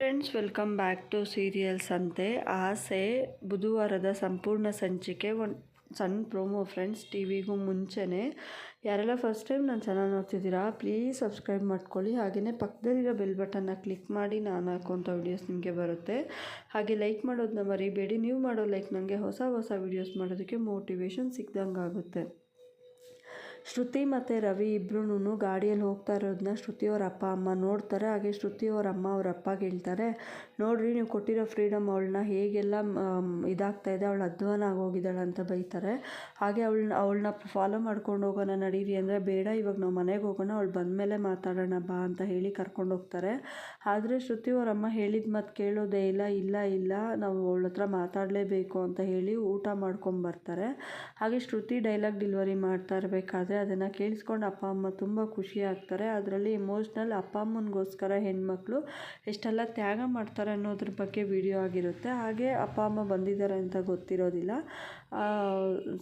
Friends welcome back to serials ಅಂತೆ ಆಸೆ, ಬುಧವಾರದ ಸಂಪೂರ್ಣ ಸಂಚಿಕೆ, ಒನ್ ಸಣ್ಣ ಪ್ರೋಮೋ ಫ್ರೆಂಡ್ಸ್ ಟಿ ವಿಗೂ ಮುಂಚೆನೇ. ಯಾರೆಲ್ಲ ಫಸ್ಟ್ ಟೈಮ್ ನನ್ನ ಚೆನ್ನಾಗಿ ನೋಡ್ತಿದ್ದೀರಾ ಪ್ಲೀಸ್ ಸಬ್ಸ್ಕ್ರೈಬ್ ಮಾಡ್ಕೊಳ್ಳಿ. ಹಾಗೆಯೇ ಪಕ್ಕದಲ್ಲಿರೋ ಬೆಲ್ ಬಟನ್ನ ಕ್ಲಿಕ್ ಮಾಡಿ ನಾನು ಹಾಕುವಂಥ ವೀಡಿಯೋಸ್ ನಿಮಗೆ ಬರುತ್ತೆ. ಹಾಗೆ ಲೈಕ್ ಮಾಡೋದನ್ನ ಮರಿಬೇಡಿ. ನೀವು ಮಾಡೋ ಲೈಕ್ ನನಗೆ ಹೊಸ ಹೊಸ ವೀಡಿಯೋಸ್ ಮಾಡೋದಕ್ಕೆ ಮೋಟಿವೇಶನ್ ಸಿಕ್ದಂಗೆ ಆಗುತ್ತೆ ಶ್ರುತಿ ಮತ್ತು ರವಿ ಇಬ್ಬರೂ ಗಾಡಿಯಲ್ಲಿ ಹೋಗ್ತಾ ಇರೋದನ್ನ ಶ್ರುತಿ ಅವ್ರ ಅಪ್ಪ ಅಮ್ಮ ನೋಡ್ತಾರೆ. ಹಾಗೆ ಶ್ರುತಿ ಅವ್ರ ಅಮ್ಮ ಅವ್ರ ಅಪ್ಪಗೆ ಹೇಳ್ತಾರೆ, ನೋಡಿರಿ, ನೀವು ಕೊಟ್ಟಿರೋ ಫ್ರೀಡಮ್ ಅವಳನ್ನ ಹೇಗೆಲ್ಲ ಇದಾಗ್ತಾ ಇದೆ, ಅವಳು ಅಧ್ವಾನ ಆಗೋಗಿದ್ದಾಳೆ ಅಂತ ಬೈತಾರೆ. ಹಾಗೆ ಅವಳನ್ನ ಅವಳನ್ನ ಫಾಲೋ ಮಾಡ್ಕೊಂಡು ಹೋಗೋಣ ನಡೀರಿ ಅಂದರೆ ಬೇಡ, ಇವಾಗ ನಾವು ಮನೆಗೆ ಹೋಗೋಣ, ಅವಳು ಬಂದಮೇಲೆ ಮಾತಾಡೋಣ ಬಾ ಅಂತ ಹೇಳಿ ಕರ್ಕೊಂಡು ಹೋಗ್ತಾರೆ. ಆದರೆ ಶ್ರುತಿ ಅವ್ರ ಅಮ್ಮ ಹೇಳಿದ ಮಾತು ಕೇಳೋದೇ ಇಲ್ಲ ಇಲ್ಲ ಇಲ್ಲ, ನಾವು ಅವಳ ಹತ್ರ ಮಾತಾಡಲೇಬೇಕು ಅಂತ ಹೇಳಿ ಊಟ ಮಾಡ್ಕೊಂಬರ್ತಾರೆ ಹಾಗೆ ಶ್ರುತಿ ಡೈಲಾಗ್ ಡೆಲಿವರಿ ಮಾಡ್ತಾ ಇರಬೇಕಾದ್ರೆ ಅದನ್ನು ಕೇಳಿಸ್ಕೊಂಡು ಅಪ್ಪ, ಅಮ್ಮ ತುಂಬ ಖುಷಿ ಆಗ್ತಾರೆ. ಅದರಲ್ಲಿ ಇಮೋಷ್ನಲ್ ಅಪ್ಪ, ಅಮ್ಮನಿಗೋಸ್ಕರ ಹೆಣ್ಮಕ್ಳು ಎಷ್ಟೆಲ್ಲ ತ್ಯಾಗ ಮಾಡ್ತಾರೆ ಅನ್ನೋದ್ರ ಬಗ್ಗೆ ವಿಡಿಯೋ ಆಗಿರುತ್ತೆ. ಹಾಗೆ ಅಪ್ಪ, ಅಮ್ಮ ಬಂದಿದ್ದಾರೆ ಅಂತ ಗೊತ್ತಿರೋದಿಲ್ಲ.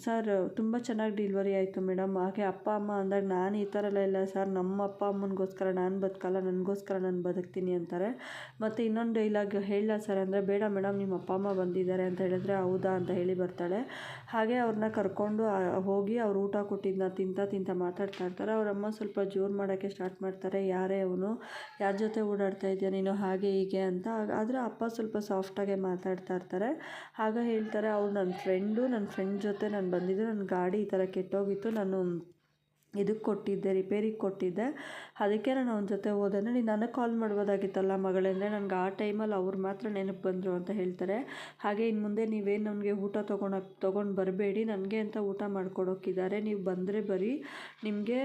ಸರ್ ತುಂಬ ಚೆನ್ನಾಗಿ ಡಿಲ್ವರಿ ಆಯಿತು ಮೇಡಮ್ ಹಾಗೆ ಅಪ್ಪ, ಅಮ್ಮ ಅಂದಾಗ ನಾನು ಈ ಥರ ಇಲ್ಲ ಸರ್. ನಮ್ಮ ಅಪ್ಪ, ಅಮ್ಮನಿಗೋಸ್ಕರ ನಾನು ಬದುಕಲ್ಲ, ನನಗೋಸ್ಕರ ನಾನು ಬದುಕ್ತೀನಿ ಅಂತಾರೆ. ಮತ್ತು ಇನ್ನೊಂದು ಡೈಲಾಗ್ ಹೇಳ ಸರ್ ಅಂದರೆ, ಬೇಡ ಮೇಡಮ್ ನಿಮ್ಮ ಅಪ್ಪ, ಅಮ್ಮ ಬಂದಿದ್ದಾರೆ ಅಂತ ಹೇಳಿದ್ರೆ ಹೌದಾ? ಅಂತ ಹೇಳಿ ಬರ್ತಾಳೆ. ಹಾಗೆ ಅವ್ರನ್ನ ಕರ್ಕೊಂಡು ಹೋಗಿ ಅವ್ರು ಊಟ ಕೊಟ್ಟಿದ್ದನ್ನ ತಿಂತ ತಿಂತ ಮಾತಾಡ್ತಾ ಇರ್ತಾರೆ. ಅವರಮ್ಮ ಸ್ವಲ್ಪ ಜೋರು ಮಾಡೋಕ್ಕೆ ಸ್ಟಾರ್ಟ್ ಮಾಡ್ತಾರೆ. ಯಾರೇ ಅವನು, ಯಾರ ಜೊತೆ ಓಡಾಡ್ತಾ ಇದೆಯಾ ನೀನು, ಹಾಗೆ ಹೀಗೆ ಅಂತ. ಆದರೆ ಅಪ್ಪ ಸ್ವಲ್ಪ ಸಾಫ್ಟಾಗೆ ಮಾತಾಡ್ತಾ ಇರ್ತಾರೆ. ಆಗ ಹೇಳ್ತಾರೆ ಅವ್ರು ನನ್ನ ಫ್ರೆಂಡು ನನ್ನ ಫ್ರೆಂಡ್ ಜೊತೆ ನಾನು ಬಂದಿದ್ದು ನನ್ನ ಗಾಡಿ ಈ ಥರ ಕೆಟ್ಟೋಗಿತ್ತು, ನಾನು ಇದಕ್ಕೆ ಕೊಟ್ಟಿದ್ದೆ ರಿಪೇರಿಗೆ ಕೊಟ್ಟಿದ್ದೆ. ಅದಕ್ಕೆ ನಾನು ಅವನ ಜೊತೆ ಹೋದೆ. ನೀನು ನನಗೆ ಕಾಲ್ ಮಾಡ್ಬೋದಾಗಿತ್ತಲ್ಲ ಮಗಳೇ, ಅಂದರೆ ನನಗೆ ಆ ಟೈಮಲ್ಲಿ ಅವ್ರು ಮಾತ್ರ ನೆನಪು ಬಂದರು ಅಂತ ಹೇಳ್ತಾರೆ. ಹಾಗೆ ಇನ್ನು ಮುಂದೆ ನೀವೇನು ನನಗೆ ಊಟ ತೊಗೊಂಡು ತೊಗೊಂಡು ಬರಬೇಡಿ, ನನಗೆ ಅಂತ ಊಟ ಮಾಡ್ಕೊಡೋಕ್ಕಿದ್ದಾರೆ ನೀವು ಬಂದರೆ ಬರೀ, ನಿಮಗೆ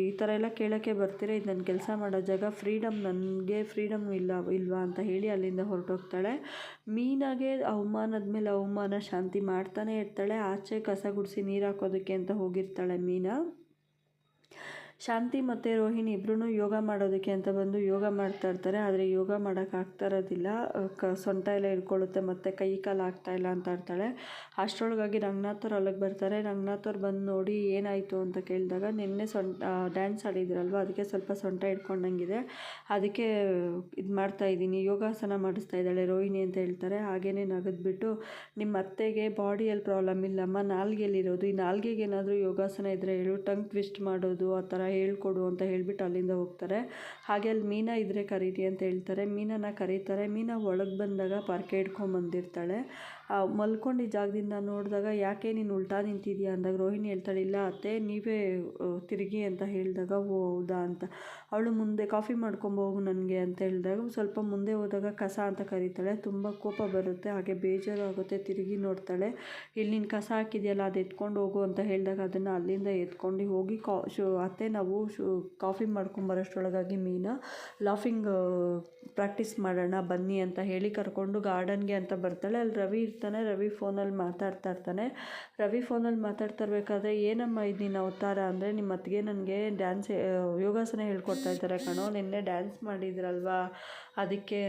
ಈ ಥರ ಎಲ್ಲ ಕೇಳೋಕ್ಕೆ ಬರ್ತೀರ? ಇದು ನನ್ನ ಕೆಲಸ ಮಾಡೋ ಜಾಗ ಫ್ರೀಡಮ್ ನನಗೆ ಫ್ರೀಡಮ್ ಇಲ್ಲ, ಇಲ್ವಾ ಅಂತ ಹೇಳಿ ಅಲ್ಲಿಂದ ಹೊರಟೋಗ್ತಾಳೆ. ಮೀನಾಗೆ ಅವಮಾನದ ಮೇಲೆ ಅವಮಾನ, ಶಾಂತಿ ಮಾಡ್ತಾನೆ ಇರ್ತಾಳೆ. ಆಚೆ ಕಸ ಗುಡಿಸಿ ನೀರು ಹಾಕೋದಕ್ಕೆ ಅಂತ ಹೋಗಿರ್ತಾಳೆ ಮೀನಾ ಶಾಂತಿ ಮತ್ತು ರೋಹಿಣಿ ಇಬ್ಬರೂ ಯೋಗ ಮಾಡೋದಕ್ಕೆ ಅಂತ ಬಂದು ಯೋಗ ಮಾಡ್ತಾ ಇರ್ತಾರೆ. ಆದರೆ ಯೋಗ ಮಾಡೋಕ್ಕಾಗ್ತಾ ಇರೋದಿಲ್ಲ. ಕ, ಸೊಂಟ ಎಲ್ಲ ಹಿಡ್ಕೊಳ್ಳುತ್ತೆ ಮತ್ತು ಕೈ ಕಾಲು ಆಗ್ತಾ ಇಲ್ಲ ಅಂತ ಇರ್ತಾಳೆ ಅಷ್ಟರೊಳಗಾಗಿ ರಂಗನಾಥ್ ಅವ್ರು ಅಲ್ಲಿಗೆ ಬರ್ತಾರೆ. ರಂಗನಾಥ್ ಅವ್ರು ಬಂದು ನೋಡಿ ಏನಾಯಿತು ಅಂತ ಕೇಳಿದಾಗ ನಿನ್ನೆ ಸೊಂಟ ಡ್ಯಾನ್ಸ್ ಆಡಿದ್ರಲ್ವ? ಅದಕ್ಕೆ ಸ್ವಲ್ಪ ಸೊಂಟ ಹಿಡ್ಕೊಂಡಂಗಿದೆ. ಅದಕ್ಕೆ ಇದು ಮಾಡ್ತಾ ಇದ್ದೀನಿ. ಯೋಗಾಸನ ಮಾಡಿಸ್ತಾ ಇದ್ದಾಳೆ ರೋಹಿಣಿ ಅಂತ ಹೇಳ್ತಾರೆ. ಹಾಗೇ ನಗದ್ಬಿಟ್ಟು ನಿಮ್ಮ ಅತ್ತೆಗೆ ಬಾಡಿಯಲ್ಲಿ ಪ್ರಾಬ್ಲಮ್ ಇಲ್ಲಮ್ಮ. ನಾಲ್ಗೆಯಲ್ಲಿರೋದು. ಈ ನಾಲ್ಗೆಗೆ ಏನಾದರೂ ಯೋಗಾಸನ ಇದ್ದರೆ ಹೇಳು ಟಂಗ್ ಟ್ವಿಸ್ಟ್ ಮಾಡೋದು, ಆ ಥರ ಹೇಳ್ಕೊಡು ಅಂತ ಹೇಳಿಬಿಟ್ಟು ಅಲ್ಲಿಂದ ಹೋಗ್ತಾರೆ. ಹಾಗೆ ಅಲ್ಲಿ ಮೀನಾ ಇದ್ದರೆ ಕರೀರಿ ಅಂತ ಹೇಳ್ತಾರೆ. ಮೀನನ್ನ ಕರೀತಾರೆ. ಮೀನಾ ಒಳಗೆ ಬಂದಾಗ ಪರ್ಕೆ ಹಿಡ್ಕೊಂಬಂದಿರ್ತಾಳೆ ಮಲ್ಕೊಂಡು ಜಾಗದಿಂದ ನೋಡಿದಾಗ, ಯಾಕೆ ನೀನು ಉಲ್ಟಾ ನಿಂತಿದ್ಯಾ? ಅಂದಾಗ, ರೋಹಿಣಿ ಹೇಳ್ತಾಳೆ, ಇಲ್ಲ ಅತ್ತೆ, ನೀವೇ ತಿರುಗಿ ಅಂತ ಹೇಳಿದಾಗ, ಓ, ಹೌದಾ ಅಂತ. ಅವಳು ಮುಂದೆ ಕಾಫಿ ಮಾಡ್ಕೊಂಬೋಗು ನನಗೆ ಅಂತ ಹೇಳಿದಾಗ, ಸ್ವಲ್ಪ ಮುಂದೆ ಹೋದಾಗ ಕಸ ಅಂತ ಕರೀತಾಳೆ. ತುಂಬ ಕೋಪ ಬರುತ್ತೆ. ಹಾಗೆ ಬೇಜಾರು ಆಗುತ್ತೆ ತಿರುಗಿ ನೋಡ್ತಾಳೆ. ಇಲ್ಲಿ ನೀನು ಕಸ ಹಾಕಿದೆಯಲ್ಲ, ಅದು ಎತ್ಕೊಂಡು ಹೋಗು ಅಂತ ಹೇಳಿದಾಗ, ಅದನ್ನು ಅಲ್ಲಿಂದ ಎತ್ಕೊಂಡು ಹೋಗಿ ಕಾ, ಶು ಅತ್ತೆ ನಾವು ಶು, ಕಾಫಿ ಮಾಡ್ಕೊಂಬರೋಷ್ಟರೊಳಗಾಗಿ ಮೀನಾ, ಲಾಫಿಂಗ್ ಪ್ರಾಕ್ಟೀಸ್ ಮಾಡೋಣ, ಬನ್ನಿ ಅಂತ ಹೇಳಿ ಕರ್ಕೊಂಡು ಗಾರ್ಡನ್ಗೆ ಅಂತ ಬರ್ತಾಳೆ. ಅಲ್ಲಿ ರವಿ ಇರ್ತಾನೆ, ರವಿ ಫೋನಲ್ಲಿ ಮಾತಾಡ್ತಾ ಇರ್ತಾನೆ. ರವಿ ಫೋನಲ್ಲಿ ಮಾತಾಡ್ತಾ ಇರಬೇಕಾದ್ರೆ, ಏನಮ್ಮ ಇದು ನೀನು ಅವತಾರ? ಅಂದರೆ, ನಿಮ್ಮ ಅತ್ತಿಗೆ ನನಗೆ ಡ್ಯಾನ್ಸ್ ಯೋಗಾಸನ ಹೇಳ್ಕೊಡ್ತಾ ಇದ್ದಾರೆ ಕಣೋ. ನಿನ್ನೆ ಡ್ಯಾನ್ಸ್ ಮಾಡಿದ್ರಲ್ವಾ? ಅದಕ್ಕೆ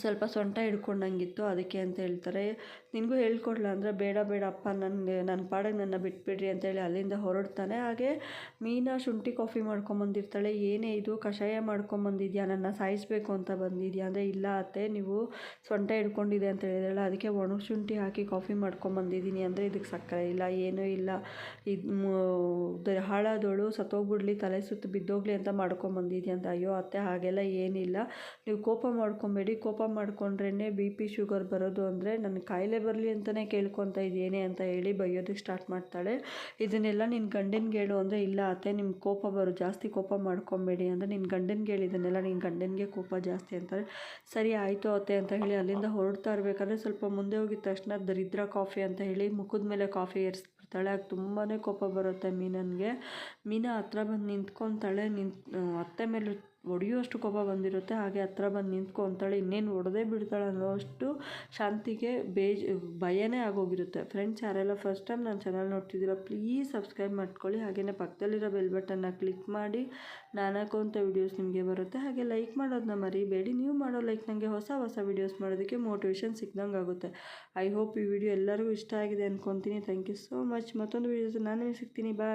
ಸ್ವಲ್ಪ ಸೊಂಟ ಹಿಡ್ಕೊಂಡಂಗಿತ್ತು, ಅದಕ್ಕೆ ಅಂತ ಹೇಳ್ತಾರೆ. ನಿನಗೂ ಹೇಳ್ಕೊಡ್ಲ? ಅಂದರೆ ಬೇಡ ಬೇಡ, ಅಪ್ಪ ನನಗೆ ನನ್ನ ಪಾಡಿಗೆ ನನ್ನ ಬಿಟ್ಬಿಡ್ರಿ ಅಂತೇಳಿ ಅಲ್ಲಿಂದ ಹೊರಡ್ತಾನೆ. ಹಾಗೆ ಮೀನಾ ಶುಂಠಿ ಕಾಫಿ ಮಾಡ್ಕೊಂಬಂದಿರ್ತಾಳೆ. ಏನೇ ಇದು, ಕಷಾಯ ಮಾಡ್ಕೊಂಬಂದಿದ್ಯಾ? ನನ್ನ ಸಾಯಿಸಬೇಕು ಅಂತ ಬಂದಿದ್ಯಾ? ಅಂದರೆ ಇಲ್ಲ ಅತ್ತೆ, ನೀವು ಸೊಂಟ ಹಿಡ್ಕೊಂಡಿದೆ ಅಂತ ಹೇಳಿದ್ರಲ್ಲ, ಅದಕ್ಕೆ ಒಣ ಶುಂಠಿ ಹಾಕಿ ಕಾಫಿ ಮಾಡ್ಕೊಂಬಂದಿದ್ದೀನಿ. ಅಂದರೆ ಇದಕ್ಕೆ ಸಕ್ಕರೆ ಇಲ್ಲ, ಏನೂ ಇಲ್ಲ. ಇದು ಹಾಳಾದೋಳು, ಸತ್ತೋಗ್ಬಿಡ್ಲಿ, ತಲೆ ಸುತ್ತು ಬಿದ್ದೋಗ್ಲಿ ಅಂತ ಮಾಡ್ಕೊಂಬಂದಿದ್ಯಾ ಅಂತ. ಅಯ್ಯೋ ಅತ್ತೆ, ಹಾಗೆಲ್ಲ ಏನಿಲ್ಲ. ನೀವು ಕೋಪ ಮಾಡ್ಕೊಬೇಡಿ. ಕೋಪ ಮಾಡಿಕೊಂಡ್ರೇ ಬಿ ಪಿ ಶುಗರ್ ಬರೋದು ಅಂದರೆ ನನ್ನ ಕಾಯಿಲೆ ಬರಲಿ ಅಂತಲೇ ಕೇಳ್ಕೊತಾ ಇದ್ದೀನಿ ಅಂತ ಹೇಳಿ ಬೈಯೋದಕ್ಕೆ ಸ್ಟಾರ್ಟ್ ಮಾಡ್ತಾಳೆ. ಇದನ್ನೆಲ್ಲ ನಿನ್ನ ಗಂಡನಿಗೆ ಹೇಳು ಅಂದರೆ, ಇಲ್ಲ ಅತ್ತೆ ನಿಮ್ಮ ಕೋಪ ಬರು, ಜಾಸ್ತಿ ಕೋಪ ಮಾಡ್ಕೊಬೇಡಿ ಅಂದರೆ ನಿನ್ನ ಗಂಡನಿಗೆ ಹೇಳಿ ಇದನ್ನೆಲ್ಲ ನಿನ್ನ ಗಂಡನಿಗೆ ಕೋಪ ಜಾಸ್ತಿ ಅಂತಾರೆ. ಸರಿ, ಆಯಿತು ಅತ್ತೆ ಅಂತ ಹೇಳಿ ಅಲ್ಲಿಂದ ಹೊರಡ್ತಾ ಇರಬೇಕಾದ್ರೆ ಸ್ವಲ್ಪ ಮುಂದೆ ಹೋಗಿದ ತಕ್ಷಣ ದರಿದ್ರ ಕಾಫಿ ಅಂತ ಹೇಳಿ ಮುಖದ ಮೇಲೆ ಕಾಫಿ ಏರಿಸ್ಬಿಡ್ತಾಳೆ. ಆಗ ತುಂಬಾ ಕೋಪ ಬರುತ್ತೆ ಮೀನನ್ಗೆ. ಮೀನಾ ಹತ್ರ ಬಂದು ನಿಂತ್ಕೊತಾಳೆ. ನಿಂತ್ ಅತ್ತೆ ಮೇಲೆ ಹೊಡೆಯುವಷ್ಟು ಕೋಪ ಬಂದಿರುತ್ತೆ. ಹಾಗೆ ಹತ್ರ ಬಂದು ನಿಂತ್ಕೊತಾಳೆ ಇನ್ನೇನು ಹೊಡೆದೇ ಬಿಡ್ತಾಳೆ ಅನ್ನೋಷ್ಟು ಶಾಂತಿಗೆ ಬೇಜ್, ಭಯನೇ ಆಗೋಗಿರುತ್ತೆ. ಫ್ರೆಂಡ್ಸ್ ಯಾರೆಲ್ಲ ಫಸ್ಟ್ ಟೈಮ್ ನನ್ನ ಚಾನಲ್ ನೋಡ್ತಿದ್ದೀರ ಪ್ಲೀಸ್ ಸಬ್ಸ್ಕ್ರೈಬ್ ಮಾಡ್ಕೊಳ್ಳಿ. ಹಾಗೆಯೇ ಪಕ್ಕದಲ್ಲಿರೋ ಬೆಲ್ ಬಟನ್ನ ಕ್ಲಿಕ್ ಮಾಡಿ. ನಾನು ಅಂತ ವೀಡಿಯೋಸ್ ನಿಮಗೆ ಬರುತ್ತೆ. ಹಾಗೆ ಲೈಕ್ ಮಾಡೋದನ್ನ ಮರಿಬೇಡಿ. ನೀವು ಮಾಡೋ ಲೈಕ್ ನನಗೆ ಹೊಸ ಹೊಸ ವೀಡಿಯೋಸ್ ಮಾಡೋದಕ್ಕೆ ಮೋಟಿವೇಶನ್ ಸಿಗ್ದಂಗೆ ಆಗುತ್ತೆ. ಐ ಹೋಪ್ ಈ ವಿಡಿಯೋ ಎಲ್ಲರಿಗೂ ಇಷ್ಟ ಆಗಿದೆ ಅಂದ್ಕೊತೀನಿ ಥ್ಯಾಂಕ್ ಯು ಸೋ ಮಚ್ ಮತ್ತೊಂದು ವೀಡಿಯೋಸ್ ನಾನು ಸಿಗ್ತೀನಿ. ಬಾಯ್